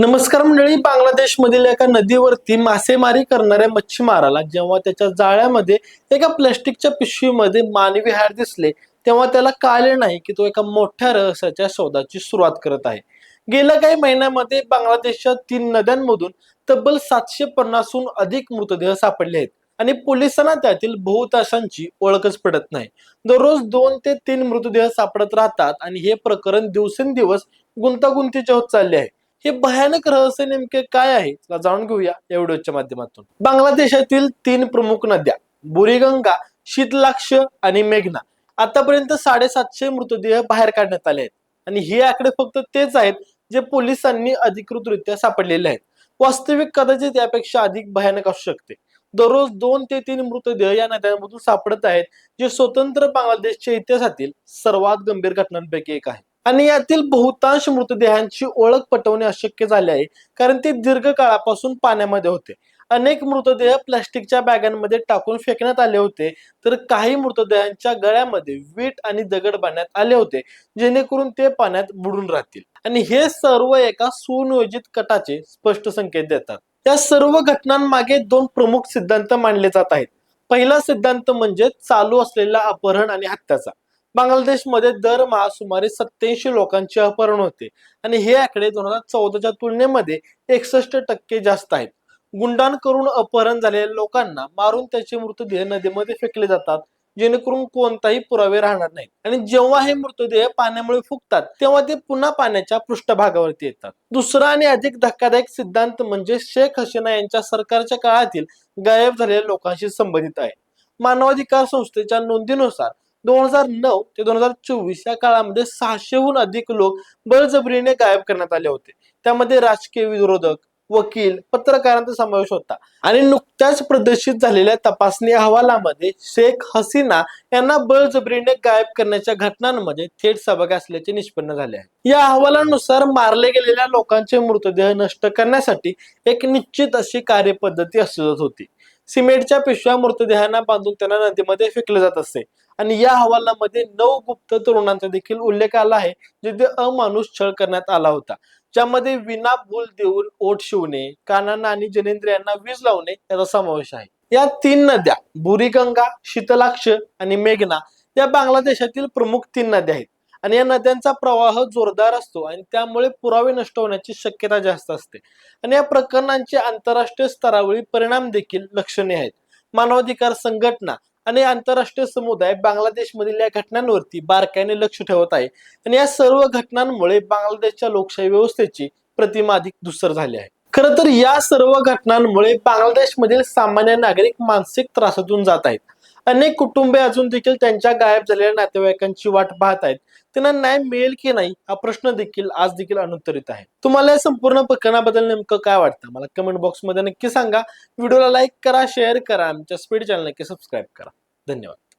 नमस्कार मंडळी बांगलादेशमधील एका नदीवरती मासेमारी करणाऱ्या मच्छीमाराला जेव्हा त्याच्या जाळ्यामध्ये एका प्लास्टिकच्या पिशवीमध्ये मानवी हार दिसले तेव्हा त्याला कळले नाही की तो एका मोठ्या रहस्याच्या शोधाची सुरुवात करत आहे. गेल्या काही महिन्यामध्ये बांगलादेशच्या तीन नद्यांमधून तब्बल सातशे पन्नासहून अधिक मृतदेह सापडले आहेत आणि पोलिसांना त्यातील बहुतांशांची ओळखच पडत नाही. दररोज दोन ते तीन मृतदेह सापडत राहतात आणि हे प्रकरण दिवसेंदिवस गुंतागुंतीचे होत चालले आहे. हे भयानक रहस्य नेमके काय आहे? जाणून घेऊया या व्हिडिओच्या माध्यमातून. बांगलादेशातील तीन प्रमुख नद्या बुरिगंगा शीतलाक्ष आणि मेघना आतापर्यंत साडेसातशे मृतदेह बाहेर काढण्यात आले आहेत. आणि हे आकडे फक्त तेच आहेत जे पोलिसांनी अधिकृतरित्या सापडलेले आहेत. वास्तविक कदाचित यापेक्षा अधिक भयानक असू शकते. दररोज दोन ते तीन मृतदेह या नद्यांमधून सापडत आहेत जे स्वतंत्र बांगलादेशच्या इतिहासातील सर्वात गंभीर घटनांपैकी एक आहे. आणि यातील बहुतांश मृतदेहांची ओळख पटवणे अशक्य झाले आहे कारण ते दीर्घकाळापासून पाण्यामध्ये होते. अनेक मृतदेह प्लास्टिकच्या बॅगांमध्ये टाकून फेकण्यात आले होते तर काही मृतदेहांच्या गळ्यामध्ये वीट आणि दगड बांधण्यात आले होते जेणेकरून ते पाण्यात बुडून राहतील. आणि हे सर्व एका सुनियोजित कटाचे स्पष्ट संकेत देतात. या सर्व घटनांमागे दोन प्रमुख सिद्धांत मानले जात आहेत. पहिला सिद्धांत म्हणजे चालू असलेला अपहरण आणि हत्याचा. बांगलादेशमध्ये दरमहा सुमारे सत्याऐंशी लोकांचे अपहरण होते. आणि हे आकडे दोन हजार चौदाच्या तुलनेमध्ये एकसष्ट टक्के जास्त आहेत. गुंडांकडून अपहरण झालेल्या लोकांना मारून त्याचे मृतदेह नदीमध्ये फेकले जातात जेणेकरून कोणताही पुरावे राहणार नाही आणि जेव्हा हे मृतदेह पाण्यामुळे फुगतात तेव्हा ते पुन्हा पाण्याच्या पृष्ठभागावरती येतात. दुसरा आणि अधिक धक्कादायक सिद्धांत म्हणजे शेख हसीना यांच्या सरकारच्या काळातील गायब झालेल्या लोकांशी संबंधित आहे. मानवाधिकार संस्थेच्या नोंदीनुसार दोन हजार नऊ ते दोन हजार चोवीस या काळामध्ये सहाशेहून अधिक लोक बळजबरीने गायब करण्यात आले होते. त्यामध्ये राजकीय विरोधक वकील पत्रकारांचा समावेश होता. आणि नुकत्याच प्रदर्शित झालेल्या तपासणी अहवालामध्ये शेख हसीना यांना बळजबरीने गायब करण्याच्या घटनांमध्ये थेट सहभागी असल्याचे निष्पन्न झाले आहे. या अहवालानुसार मारले गेलेल्या लोकांचे मृतदेह नष्ट करण्यासाठी एक निश्चित अशी कार्यपद्धती अस्तित्वात होती. सिमेंटच्या पिशव्या मृतदेहांना बांधून त्यांना नदीमध्ये फेकले जात असे. आणि या अहवालामध्ये नऊ गुप्त तरुणांचा देखील उल्लेख आला आहे जिथे अमानुष छळ करण्यात आला होता. ज्यामध्ये विना भूल देऊन ओठ शिवणे कानांना आणि जनेंद्रियांना वीज लावणे याचा समावेश आहे. या तीन नद्या बुरीगंगा शीतलाक्ष आणि मेघना या बांगलादेशातील प्रमुख तीन नद्या आहेत. आणि या नद्यांचा प्रवाह जोरदार असतो आणि त्यामुळे पुरावे नष्ट होण्याची शक्यता जास्त असते. आणि या प्रकरणांचे आंतरराष्ट्रीय स्तरावरील परिणाम देखील लक्षणीय आहेत. मानवाधिकार संघटना आणि आंतरराष्ट्रीय समुदाय बांगलादेशमधील या घटनांवरती बारकाईने लक्ष ठेवत आहे. आणि या सर्व घटनांमुळे बांगलादेशच्या लोकशाही व्यवस्थेची प्रतिमा अधिक दुसर झाली आहे. खरं तर या सर्व घटनांमुळे बांगलादेशमधील सामान्य नागरिक मानसिक त्रासातून जात आहेत. अनेक कुटुंबे अजून देखील त्यांच्या गायब झालेल्या नातेवाईकांची वाट पाहत आहेत. त्यांना न्याय मिळेल की नाही हा प्रश्न देखील आज देखील अनुत्तरित आहे. तुम्हाला या संपूर्ण प्रकरणाबद्दल नेमकं काय वाटतं? मला कमेंट बॉक्समध्ये नक्की सांगा. व्हिडिओला लाईक करा शेअर करा. आमच्या स्पीड चॅनल नक्की सबस्क्राईब करा. धन्यवाद.